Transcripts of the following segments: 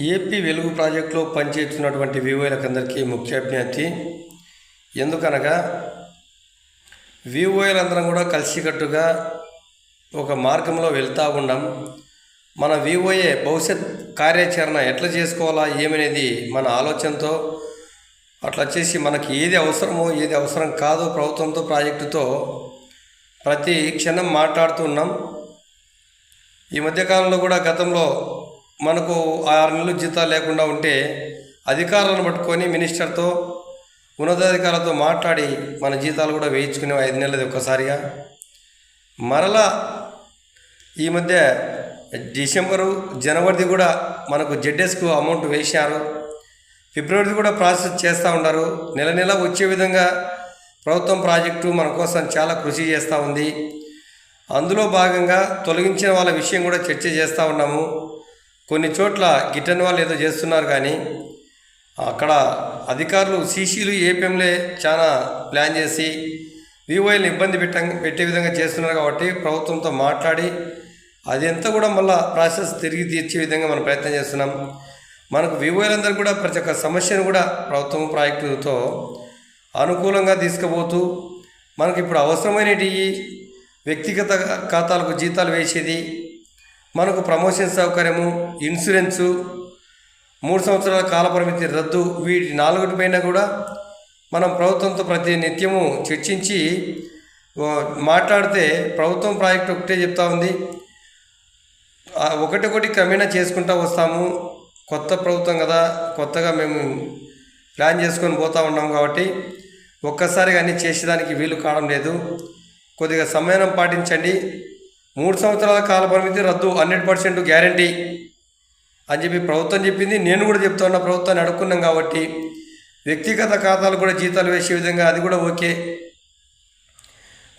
AP వెలుగు ప్రాజెక్టులో పనిచేస్తున్నటువంటి వివోలకు ముఖ్య అభ్యర్థి. ఎందుకనగా వివోలందరం కూడా కలిసికట్టుగా ఒక మార్గంలో వెళ్తూ ఉండం. మన వివోఏ భవిష్యత్ కార్యాచరణ ఎట్లా చేసుకోవాలా ఏమనేది మన ఆలోచనతో అట్లా వచ్చేసి మనకి ఏది అవసరమో ఏది అవసరం కాదో ప్రభుత్వంతో ప్రాజెక్టుతో ప్రతి క్షణం మాట్లాడుతున్నాం ఈ మధ్యకాలంలో కూడా గతంలో మనకు ఆరు నెలలు జీతాలు లేకుండా ఉంటే అధికారులను పట్టుకొని మినిస్టర్తో ఉన్నతాధికారులతో మాట్లాడి మన జీతాలు కూడా వేయించుకునే ఐదు నెలలది ఒక్కసారిగా. మరలా ఈ మధ్య డిసెంబరు జనవరిది కూడా మనకు జెడ్ఎస్కు అమౌంట్ వేశారు. ఫిబ్రవరిది కూడా ప్రాసెస్ చేస్తూ ఉన్నారు. నెల నెల వచ్చే విధంగా ప్రభుత్వం ప్రాజెక్టు మన కోసం చాలా కృషి చేస్తూ ఉంది. అందులో భాగంగా తొలగించిన వాళ్ళ విషయం కూడా చర్చ చేస్తూ ఉన్నాము. కొన్ని చోట్ల గిట్టని వాళ్ళు ఏదో చేస్తున్నారు కానీ అక్కడ అధికారులు సీసీలు ఏపీఎంలే చాలా ప్లాన్ చేసి వివోఎల్ని ఇబ్బంది పెట్ట పెట్టే విధంగా చేస్తున్నారు కాబట్టి ప్రభుత్వంతో మాట్లాడి అది ఎంత కూడా మళ్ళా ప్రాసెస్ తిరిగి తీర్చే విధంగా మనం ప్రయత్నం చేస్తున్నాం. మనకు వివోఎలందరూ కూడా ప్రతి ఒక్క సమస్యను కూడా ప్రభుత్వం ప్రాజెక్టుతో అనుకూలంగా తీసుకుపోతూ మనకి ఇప్పుడు అవసరమైనటి వ్యక్తిగత ఖాతాలకు జీతాలు వేసేది మనకు ప్రమోషన్ సౌకర్యము ఇన్సూరెన్సు మూడు సంవత్సరాల కాలపరిమితి రద్దు వీటి నాలుగుటి పైన కూడా మనం ప్రభుత్వంతో ప్రతి నిత్యము చర్చించి మాట్లాడితే ప్రభుత్వం ప్రాజెక్ట్ ఒకటే చెప్తా ఉంది. ఒకటి ఒకటొకటి క్రమేణా చేసుకుంటూ వస్తాము. కొత్త ప్రభుత్వం కదా కొత్తగా మేము ప్లాన్ చేసుకొని పోతూ ఉన్నాం కాబట్టి ఒక్కసారిగా కానీ చేసేదానికి వీలు కావడం లేదు. కొద్దిగా సమయం పాటించండి. మూడు సంవత్సరాల కాల పరిమితి రద్దు హండ్రెడ్ పర్సెంట్ గ్యారంటీ అని చెప్పి ప్రభుత్వం చెప్పింది. నేను కూడా చెప్తా ఉన్నా ప్రభుత్వాన్ని అడుక్కున్నాం కాబట్టి వ్యక్తిగత ఖాతాలు కూడా జీతాలు వేసే విధంగా అది కూడా ఓకే.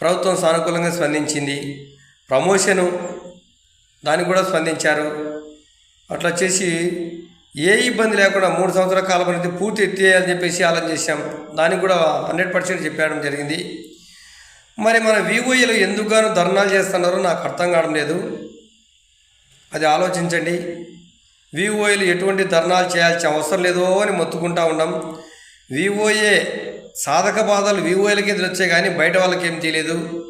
ప్రభుత్వం సానుకూలంగా స్పందించింది. ప్రమోషను దానికి కూడా స్పందించారు. అట్లా చేసి ఏ ఇబ్బంది లేకుండా మూడు సంవత్సరాల కాలం అనేది పూర్తి ఎత్తేయాలని చెప్పేసి ఆలోచన చేశాం. దానికి కూడా హండ్రెడ్ పర్సెంట్ చెప్పడం జరిగింది. మరి మన వివోఏలు ఎందుకు ధర్నాలు చేస్తున్నారో నాకు అర్థం కావడం లేదు. అది ఆలోచించండి. వివోఏలు ఎటువంటి ధర్నాలు చేయాల్సిన అవసరం లేదో అని మొత్తుకుంటా ఉన్నాం. వివోఏ సాధక బాధలు వివోఏలకి ఎదురు కానీ బయట వాళ్ళకి ఏం తెలియదు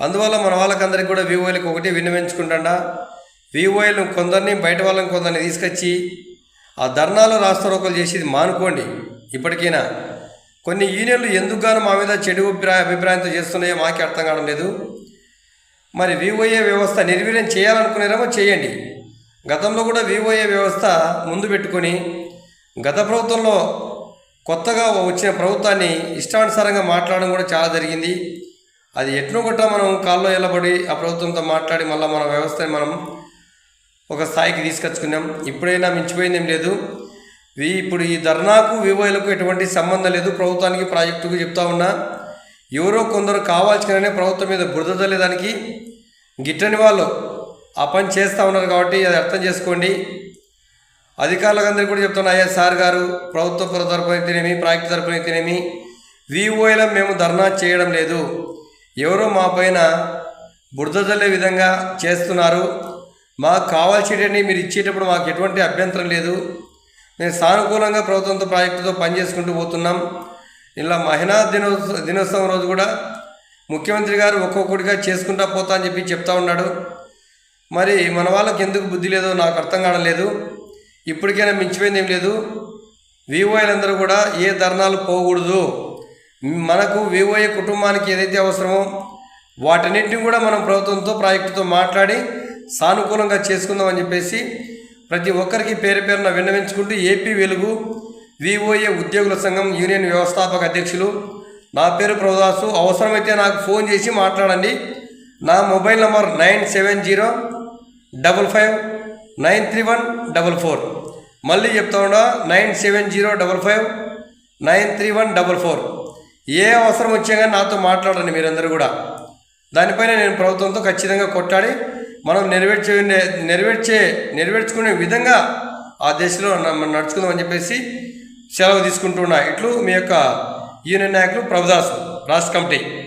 అందువల్ల మన వాళ్ళకందరికీ కూడా వివోఏలకు ఒకటి విన్నవించుకుంటాడా. వివోఏలు కొందరిని బయట వాళ్ళని కొందరిని తీసుకొచ్చి ఆ ధర్నాలు రాస్తారోకలు చేసేది మానుకోండి. ఇప్పటికైనా కొన్ని యూనియన్లు ఎందుకుగాను మా మీద చెడు అభిప్రాయ అభిప్రాయంతో చేస్తున్నాయో మాకే అర్థం కావడం లేదు. మరి వివోఏ వ్యవస్థ నిర్వీర్యం చేయాలనుకునేరేమో చేయండి. గతంలో కూడా వివోఏ వ్యవస్థ ముందు పెట్టుకొని గత ప్రభుత్వంలో కొత్తగా వచ్చిన ప్రభుత్వాన్ని ఇష్టానుసారంగా మాట్లాడడం కూడా చాలా జరిగింది. అది ఎట్నో కొట్ట మనం కాల్లో ఎల్లబడి ఆ ప్రభుత్వంతో మాట్లాడి మళ్ళీ మన వ్యవస్థని మనం ఒక స్థాయికి తీసుకొచ్చుకున్నాం. ఇప్పుడైనా మించిపోయింది ఏం లేదు. ఇప్పుడు ఈ ధర్నాకు వివోలకు ఎటువంటి సంబంధం లేదు. ప్రభుత్వానికి ప్రాజెక్టుకు చెప్తా ఉన్నా ఎవరో కొందరు కావాల్సిననే ప్రభుత్వం మీద బురద చల్లేదానికి గిట్టని వాళ్ళు ఆ పని చేస్తూ ఉన్నారు కాబట్టి అది అర్థం చేసుకోండి. అధికారులందరికీ కూడా చెప్తున్నా అయ్యా సార్ గారు ప్రభుత్వ తరపున అయితేనేమి ప్రాజెక్టు తరపున అయితేనేమి వివోలో మేము ధర్నా చేయడం లేదు. ఎవరో మా పైన బురద చల్లే విధంగా చేస్తున్నారు. మాకు కావాల్సినవి మీరు ఇచ్చేటప్పుడు మాకు ఎటువంటి అభ్యంతరం లేదు. మేము సానుకూలంగా ప్రభుత్వంతో ప్రాజెక్టుతో పనిచేసుకుంటూ పోతున్నాం. ఇలా మహిళా దినోత్సవ దినోత్సవం రోజు కూడా ముఖ్యమంత్రి గారు ఒక్కొక్కటిగా చేసుకుంటా పోతా అని చెప్పి చెప్తా ఉన్నాడు. మరి మన వాళ్ళకి ఎందుకు బుద్ధి లేదో నాకు అర్థం కావడం లేదు. ఇప్పటికైనా మించిపోయింది ఏం లేదు. వివోఏలందరూ కూడా ఏ ధర్నాలు పోకూడదు. మనకు వివోఐ కుటుంబానికి ఏదైతే అవసరమో వాటన్నింటిని కూడా మనం ప్రభుత్వంతో ప్రాజెక్టుతో మాట్లాడి సానుకూలంగా చేసుకుందామని చెప్పేసి ప్రతి ఒక్కరికి పేరు పేరున విన్నవించుకుంటూ ఏపీ వెలుగు వివోఏ ఉద్యోగుల సంఘం యూనియన్ వ్యవస్థాపక అధ్యక్షులు. నా పేరు ప్రభుదాసు అవసరమైతే నాకు ఫోన్ చేసి మాట్లాడండి. నా mobile number nine seven zero double five nine three one double four. మళ్ళీ చెప్తా ఉన్నా nine seven zero double five nine three one double four. ఏ అవసరం వచ్చా కానీ నాతో మాట్లాడండి మీరందరూ కూడా. దానిపైన నేను ప్రభుత్వంతో ఖచ్చితంగా కొట్టాడి మనం నెరవేర్చే నెరవేర్చే నెరవేర్చుకునే విధంగా ఆ దేశంలో న- నడుచుకుందామని చెప్పేసి సెలవు తీసుకుంటున్నా. ఇట్లు మీ యొక్క యూనియన్ నాయకులు ప్రభుదాసు రాష్ట్ర కమిటీ.